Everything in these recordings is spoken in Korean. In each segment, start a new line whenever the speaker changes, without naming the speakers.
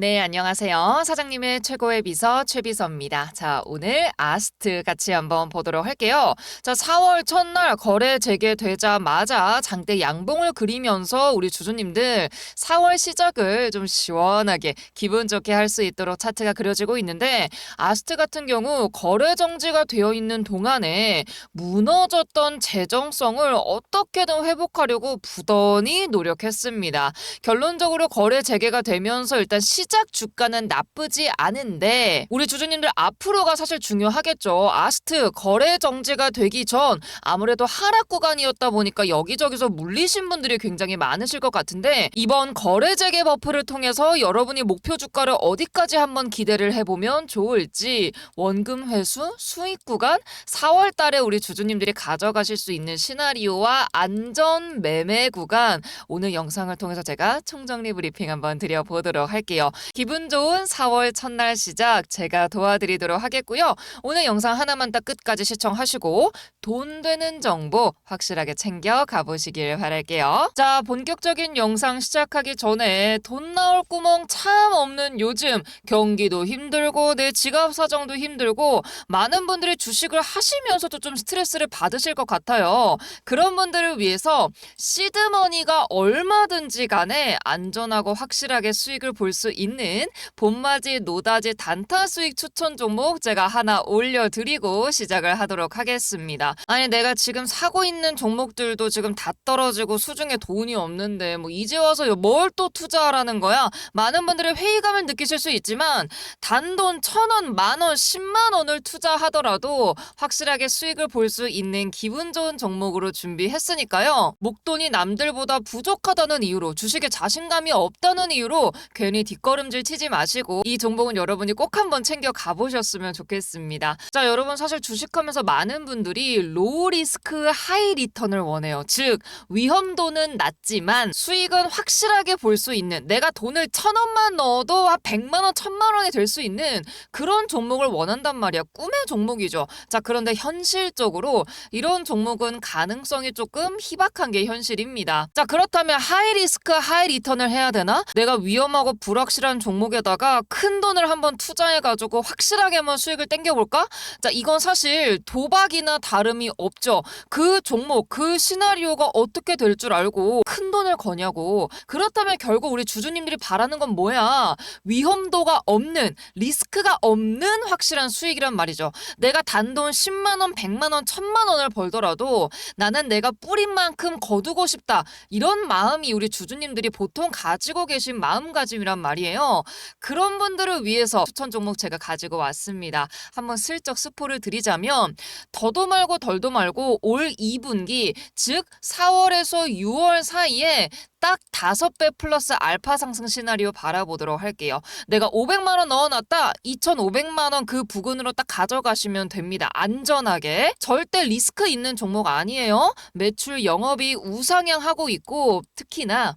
네, 안녕하세요. 사장님의 최고의 비서 최비서입니다. 자, 오늘 아스트 같이 한번 보도록 할게요. 자, 4월 첫날 거래 재개되자마자 장대 양봉을 그리면서 우리 주주님들 4월 시작을 좀 시원하게 기분 좋게 할 수 있도록 차트가 그려지고 있는데 아스트 같은 경우 거래 정지가 되어 있는 동안에 무너졌던 재정성을 어떻게든 회복하려고 부단히 노력했습니다. 결론적으로 거래 재개가 되면서 일단 시작 주가는 나쁘지 않은데 우리 주주님들 앞으로가 사실 중요하겠죠. 아스트 거래 정지가 되기 전 아무래도 하락 구간이었다 보니까 여기저기서 물리신 분들이 굉장히 많으실 것 같은데 이번 거래 재개 버프를 통해서 여러분이 목표 주가를 어디까지 한번 기대를 해보면 좋을지 원금 회수 수익 구간 4월 달에 우리 주주님들이 가져가실 수 있는 시나리오와 안전 매매 구간 오늘 영상을 통해서 제가 총정리 브리핑 한번 드려보도록 할게요. 기분 좋은 4월 첫날 시작 제가 도와드리도록 하겠고요. 오늘 영상 하나만 딱 끝까지 시청하시고 돈 되는 정보 확실하게 챙겨 가보시길 바랄게요. 자, 본격적인 영상 시작하기 전에 돈 나올 구멍 참 없는 요즘 경기도 힘들고 내 지갑 사정도 힘들고 많은 분들이 주식을 하시면서도 좀 스트레스를 받으실 것 같아요. 그런 분들을 위해서 시드머니가 얼마든지 간에 안전하고 확실하게 수익을 볼 수 있는 봄맞이 노다지 단타 수익 추천 종목 제가 하나 올려드리고 시작을 하도록 하겠습니다. 아니 내가 지금 사고 있는 종목들도 지금 다 떨어지고 수중에 돈이 없는데 뭐 이제 와서 뭘 또 투자하라는 거야? 많은 분들이 회의감을 느끼실 수 있지만 단돈 천 원, 만 원, 십만 원을 투자하더라도 확실하게 수익을 볼 수 있는 기분 좋은 종목으로 준비했으니까요. 목돈이 남들보다 부족하다는 이유로 주식에 자신감이 없다는 이유로 괜히 뒷 걸음질 치지 마시고 이 종목은 여러분이 꼭 한번 챙겨 가보셨으면 좋겠습니다. 자, 여러분 사실 주식하면서 많은 분들이 로우 리스크 하이 리턴을 원해요. 즉 위험도는 낮지만 수익은 확실하게 볼 수 있는 내가 돈을 천 원만 넣어도 한 백만 원, 천만 원이 될 수 있는 그런 종목을 원한단 말이야. 꿈의 종목이죠. 자, 그런데 현실적으로 이런 종목은 가능성이 조금 희박한 게 현실입니다. 자, 그렇다면 하이 리스크 하이 리턴을 해야 되나? 내가 위험하고 불확실 한 종목에다가 큰 돈을 한번 투자해가지고 확실하게 한번 수익을 땡겨볼까? 자, 이건 사실 도박이나 다름이 없죠. 그 종목, 그 시나리오가 어떻게 될 줄 알고 큰 돈을 거냐고. 그렇다면 결국 우리 주주님들이 바라는 건 뭐야? 위험도가 없는, 리스크가 없는 확실한 수익이란 말이죠. 내가 단돈 10만원, 100만원, 1000만원을 벌더라도 나는 내가 뿌린 만큼 거두고 싶다. 이런 마음이 우리 주주님들이 보통 가지고 계신 마음가짐이란 말이에요. 그런 분들을 위해서 추천 종목 제가 가지고 왔습니다. 한번 슬쩍 스포를 드리자면 더도 말고 덜도 말고 올 2분기 즉 4월에서 6월 사이에 딱 다섯 배 플러스 알파 상승 시나리오 바라보도록 할게요. 내가 500만 원 넣어놨다. 2,500만 원 그 부근으로 딱 가져가시면 됩니다. 안전하게. 절대 리스크 있는 종목 아니에요. 매출 영업이 우상향하고 있고 특히나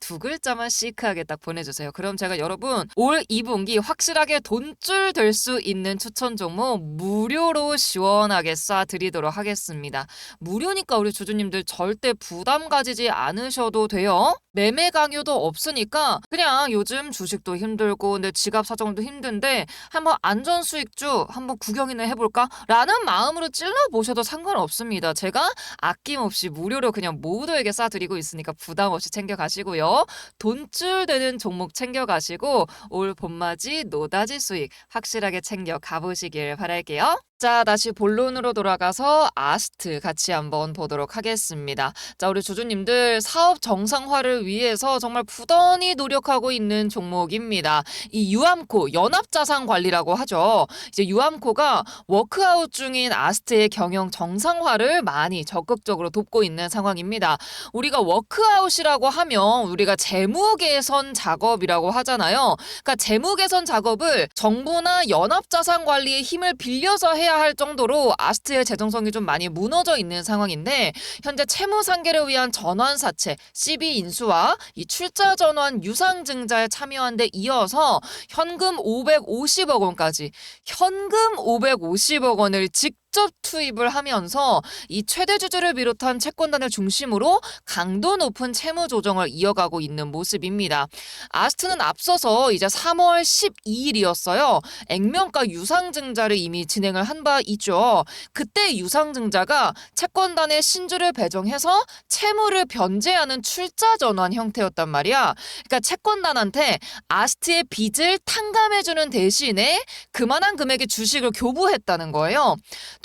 두 글자만 시크하게 딱 보내주세요. 그럼 제가 여러분 올 2분기 확실하게 돈줄 될 수 있는 추천 종목 무료로 시원하게 쏴드리도록 하겠습니다. 무료니까 우리 주주님들 절대 부담 가지지 않으셔도 돼요. 매매 강요도 없으니까 그냥 요즘 주식도 힘들고 내 지갑 사정도 힘든데 한번 안전 수익주 한번 구경이나 해볼까? 라는 마음으로 찔러보셔도 상관없습니다. 제가 아낌없이 무료로 그냥 모두에게 쏴드리고 있으니까 부담 없이 챙겨가시고요. 돈줄 되는 종목 챙겨가시고 올 봄맞이 노다지 수익 확실하게 챙겨 가보시길 바랄게요. 자, 다시 본론으로 돌아가서 아스트 같이 한번 보도록 하겠습니다. 자, 우리 주주님들 사업 정상화를 위해서 정말 부단히 노력하고 있는 종목입니다. 이 유암코 연합자산 관리라고 하죠. 이제 유암코가 워크아웃 중인 아스트의 경영 정상화를 많이 적극적으로 돕고 있는 상황입니다. 우리가 워크아웃이라고 하면 우리가 재무 개선 작업이라고 하잖아요. 그러니까 재무 개선 작업을 정부나 연합자산 관리의 힘을 빌려서 해야 할 정도로 아스트의 재정성이 좀 많이 무너져 있는 상황인데 현재 채무 상계를 위한 전환 사채 CB 인수와 이 출자 전환 유상 증자에 참여한 데 이어서 현금 550억 원까지 현금 550억 원을 직 직접 투입을 하면서 이 최대 주주를 비롯한 채권단을 중심으로 강도 높은 채무 조정을 이어가고 있는 모습입니다. 아스트는 앞서서 이제 3월 12일이었어요. 액면가 유상증자를 이미 진행을 한 바 있죠. 그때 유상증자가 채권단의 신주를 배정해서 채무를 변제하는 출자 전환 형태였단 말이야. 그러니까 채권단한테 아스트의 빚을 탕감해주는 대신에 그만한 금액의 주식을 교부했다는 거예요.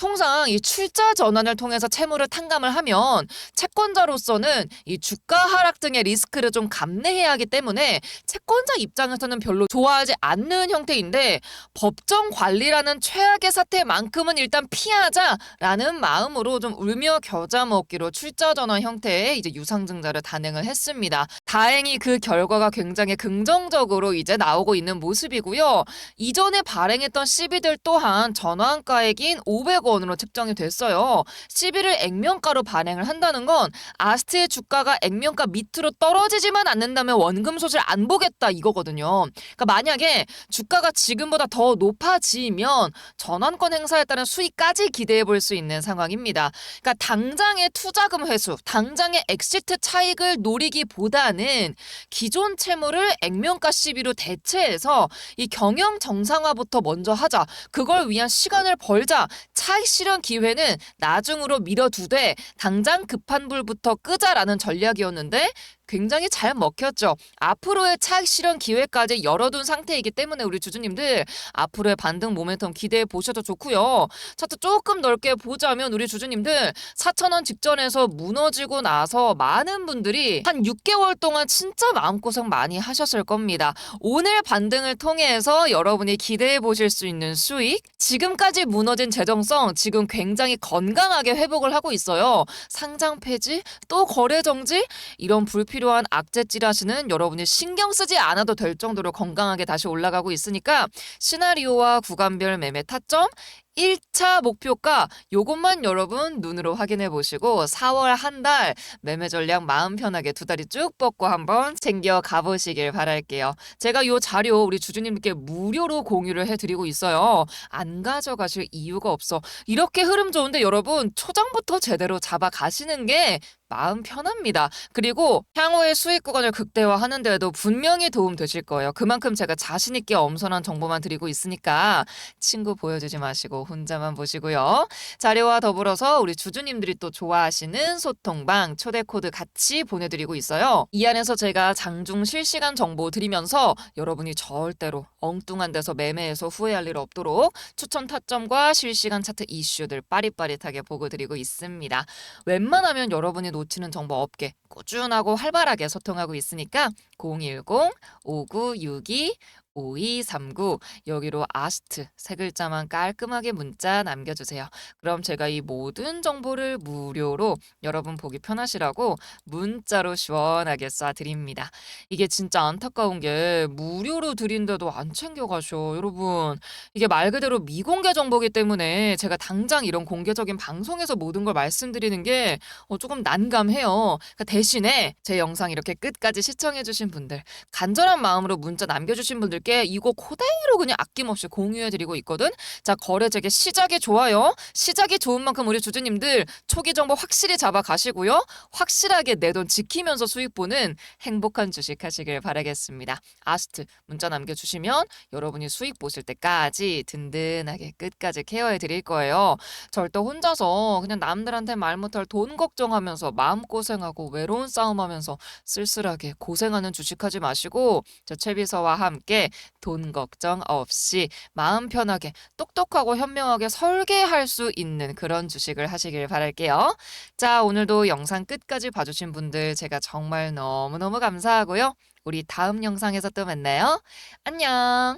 통상 이 출자 전환을 통해서 채무를 탕감을 하면 채권자로서는 이 주가 하락 등의 리스크를 좀 감내해야 하기 때문에 채권자 입장에서는 별로 좋아하지 않는 형태인데 법정 관리라는 최악의 사태만큼은 일단 피하자라는 마음으로 좀 울며 겨자 먹기로 출자 전환 형태의 이제 유상증자를 단행을 했습니다. 다행히 그 결과가 굉장히 긍정적으로 이제 나오고 있는 모습이고요. 이전에 발행했던 시비들 또한 전환가액인 500 원으로 측정이 됐어요. 시비를 액면가로 발행을 한다는 건 아스트의 주가가 액면가 밑으로 떨어지지만 않는다면 원금 소실 안 보겠다 이거거든요. 그러니까 만약에 주가가 지금보다 더 높아지면 전환권 행사에 따른 수익까지 기대해 볼 수 있는 상황입니다. 그러니까 당장의 투자금 회수, 당장의 엑시트 차익을 노리기보다는 기존 채무를 액면가 시비로 대체해서 이 경영 정상화부터 먼저 하자. 그걸 위한 시간을 벌자. 차익 실현 기회는 나중으로 미뤄두되 당장 급한 불부터 끄자라는 전략이었는데 굉장히 잘 먹혔죠. 앞으로의 차익 실현 기회까지 열어둔 상태이기 때문에 우리 주주님들 앞으로의 반등 모멘텀 기대해 보셔도 좋고요. 차트 조금 넓게 보자면 우리 주주님들 4천원 직전에서 무너지고 나서 많은 분들이 한 6개월 동안 진짜 마음고생 많이 하셨을 겁니다. 오늘 반등을 통해서 여러분이 기대해 보실 수 있는 수익, 지금까지 무너진 재정성 지금 굉장히 건강하게 회복을 하고 있어요. 상장 폐지, 또 거래 정지 이런 불필요 한 악재질 하시는 여러분이 신경 쓰지 않아도 될 정도로 건강하게 다시 올라가고 있으니까 시나리오와 구간별 매매 타점 1차 목표가 요것만 여러분 눈으로 확인해 보시고 4월 한 달 매매 전략 마음 편하게 두 다리 쭉 뻗고 한번 챙겨 가보시길 바랄게요. 제가 요 자료 우리 주주님께 무료로 공유를 해드리고 있어요. 안 가져가실 이유가 없어. 이렇게 흐름 좋은데 여러분 초장부터 제대로 잡아 가시는 게 마음 편합니다. 그리고 향후의 수익 구간을 극대화하는 데에도 분명히 도움 되실 거예요. 그만큼 제가 자신 있게 엄선한 정보만 드리고 있으니까 친구 보여주지 마시고 혼자만 보시고요. 자료와 더불어서 우리 주주님들이 또 좋아하시는 소통방 초대 코드 같이 보내드리고 있어요. 이 안에서 제가 장중 실시간 정보 드리면서 여러분이 절대로 엉뚱한 데서 매매해서 후회할 일 없도록 추천 타점과 실시간 차트 이슈들 빠릿빠릿하게 보고 드리고 있습니다. 웬만하면 여러분이 놓치는 정보 없게 꾸준하고 활발하게 소통하고 있으니까 010-5962 5239 여기로 아스트 세 글자만 깔끔하게 문자 남겨주세요. 그럼 제가 이 모든 정보를 무료로 여러분 보기 편하시라고 문자로 시원하게 쏴드립니다. 이게 진짜 안타까운 게 무료로 드린데도 안 챙겨가셔. 여러분 이게 말 그대로 미공개 정보기 때문에 제가 당장 이런 공개적인 방송에서 모든 걸 말씀드리는 게 어, 조금 난 감해요. 그러니까 대신에 제 영상 이렇게 끝까지 시청해주신 분들 간절한 마음으로 문자 남겨주신 분들께 이거 그대로 그냥 아낌없이 공유해드리고 있거든. 자 거래재개 시작이 좋아요. 시작이 좋은 만큼 우리 주주님들 초기 정보 확실히 잡아가시고요. 확실하게 내 돈 지키면서 수익 보는 행복한 주식 하시길 바라겠습니다. 아스트 문자 남겨주시면 여러분이 수익 보실 때까지 든든하게 끝까지 케어해 드릴 거예요. 절대 혼자서 그냥 남들한테 말 못할 돈 걱정하면서 마음고생하고 외로운 싸움하면서 쓸쓸하게 고생하는 주식하지 마시고 저 최비서와 함께 돈 걱정 없이 마음 편하게 똑똑하고 현명하게 설계할 수 있는 그런 주식을 하시길 바랄게요. 자, 오늘도 영상 끝까지 봐주신 분들 제가 정말 너무너무 감사하고요. 우리 다음 영상에서 또 만나요. 안녕!